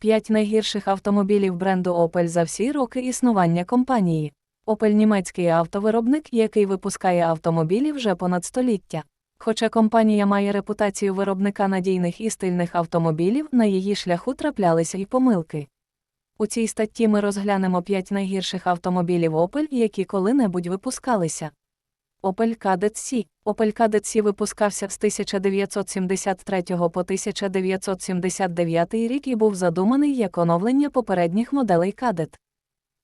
П'ять найгірших автомобілів бренду Opel за всі роки існування компанії. Opel – німецький автовиробник, який випускає автомобілі вже понад століття. Хоча компанія має репутацію виробника надійних і стильних автомобілів, на її шляху траплялися й помилки. У цій статті ми розглянемо 5 найгірших автомобілів Opel, які коли-небудь випускалися. Opel Kadett C. Opel Kadett C випускався з 1973 по 1979 рік і був задуманий як оновлення попередніх моделей Kadett.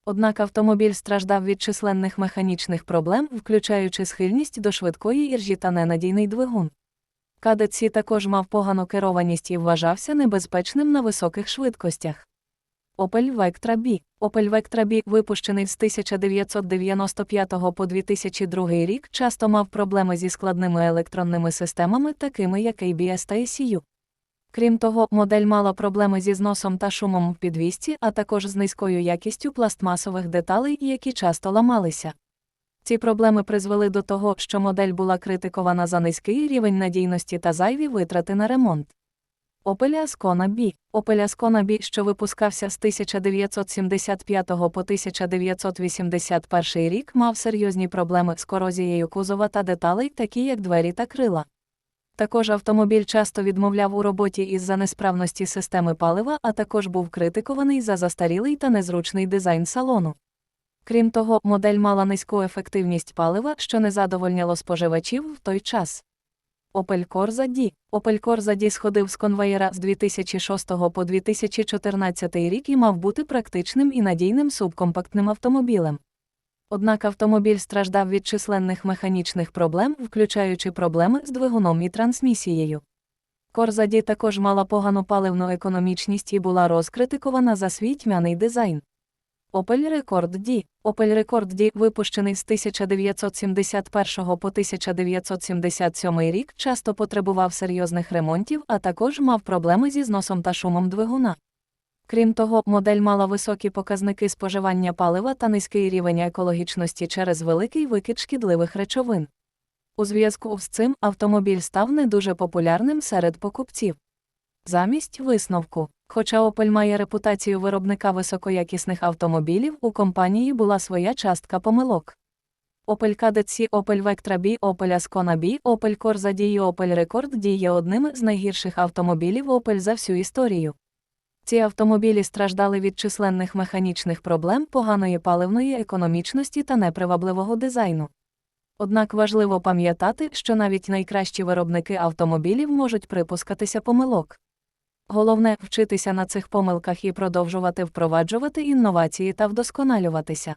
Однак автомобіль страждав від численних механічних проблем, включаючи схильність до швидкої іржі та ненадійний двигун. Kadett C також мав погану керованість і вважався небезпечним на високих швидкостях. Opel Vectra B. Opel Vectra B, випущений з 1995 по 2002 рік, часто мав проблеми зі складними електронними системами, такими як ABS та ECU. Крім того, модель мала проблеми зі зносом та шумом в підвісці, а також з низькою якістю пластмасових деталей, які часто ламалися. Ці проблеми призвели до того, що модель була критикована за низький рівень надійності та зайві витрати на ремонт. Opel Ascona B. Opel Ascona B, що випускався з 1975 по 1981 рік, мав серйозні проблеми з корозією кузова та деталей, такі як двері та крила. Також автомобіль часто відмовляв у роботі із-за несправності системи палива, а також був критикований за застарілий та незручний дизайн салону. Крім того, модель мала низьку ефективність палива, що не задовольняло споживачів в той час. Opel Corsa D. Opel Corsa D сходив з конвеєра з 2006 по 2014 рік і мав бути практичним і надійним субкомпактним автомобілем. Однак автомобіль страждав від численних механічних проблем, включаючи проблеми з двигуном і трансмісією. D також мала погану паливну економічність і була розкритикована за свій тьмяний дизайн. Opel Rekord D. Opel Rekord D, випущений з 1971 по 1977 рік, часто потребував серйозних ремонтів, а також мав проблеми зі зносом та шумом двигуна. Крім того, модель мала високі показники споживання палива та низький рівень екологічності через великий викид шкідливих речовин. У зв'язку з цим автомобіль став не дуже популярним серед покупців. Замість висновку. Хоча Opel має репутацію виробника високоякісних автомобілів, у компанії була своя частка помилок. Opel Kadett C, Opel Vectra B, Opel Ascona B, Opel Corsa D і Opel Rekord D є одними з найгірших автомобілів Opel за всю історію. Ці автомобілі страждали від численних механічних проблем, поганої паливної економічності та непривабливого дизайну. Однак важливо пам'ятати, що навіть найкращі виробники автомобілів можуть припускатися помилок. Головне вчитися на цих помилках і продовжувати впроваджувати інновації та вдосконалюватися.